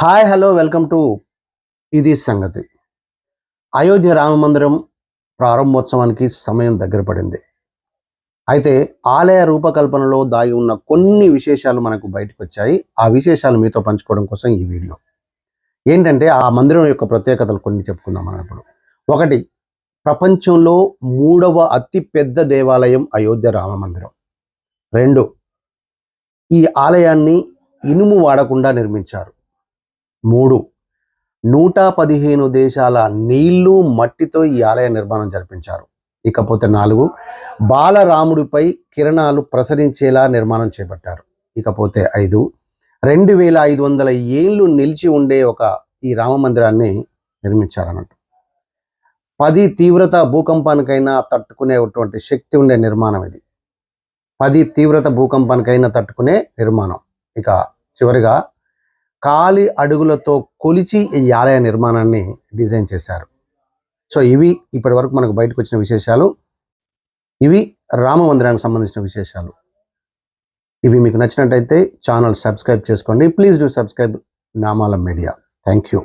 Hi hello welcome to ఇది సంగతి. అయోధ్య రామ మందిరం ప్రారంభోత్సవానికి సమయం దగ్గర పడింది. అయితే ఆలయ రూపకల్పనలో దాగి ఉన్న కొన్ని విశేషాలు మనకు బయటకు వచ్చాయి. ఆ విశేషాలు మీతో పంచుకోవడం కోసం ఈ వీడియో. ఏంటంటే ఆ మందిరం యొక్క ప్రత్యేకతలు కొన్ని చెప్పుకుందాం మనం ఇప్పుడు ఒకటి ప్రపంచంలో మూడవ అతిపెద్ద దేవాలయం అయోధ్య రామ మందిరం. రెండు ఈ ఆలయాన్ని ఇనుము వాడకుండా నిర్మించారు. మూడు. నూట పదిహేను దేశాల నీళ్ళు మట్టితో ఈ ఆలయ నిర్మాణం జరిపించారు. ఇకపోతే నాలుగు. బాలరాముడిపై కిరణాలు ప్రసరించేలా నిర్మాణం చేపట్టారు. ఇకపోతే ఐదు. రెండు వేల ఐదు వందల ఏళ్ళు నిలిచి ఉండే ఒక ఈ రామ మందిరాన్ని నిర్మించారన్నట్టు. పది తీవ్రత భూకంపానికైనా తట్టుకునేటువంటి శక్తి ఉండే నిర్మాణం ఇది. పది తీవ్రత భూకంపానికైనా తట్టుకునే నిర్మాణం. ఇక చివరిగా కాలి అడుగులతో కొలిచి ఈ ఆలయ నిర్మాణాన్ని డిజైన్ చేశారు. సో ఇవి ఇప్పటి వరకు మనకు బయటకు వచ్చిన విశేషాలు. ఇవి రామ మందిరానికి సంబంధించిన విశేషాలు. ఇవి మీకు నచ్చినట్టయితే ఛానల్ సబ్స్క్రైబ్ చేసుకోండి. Please do subscribe Namala media. Thank you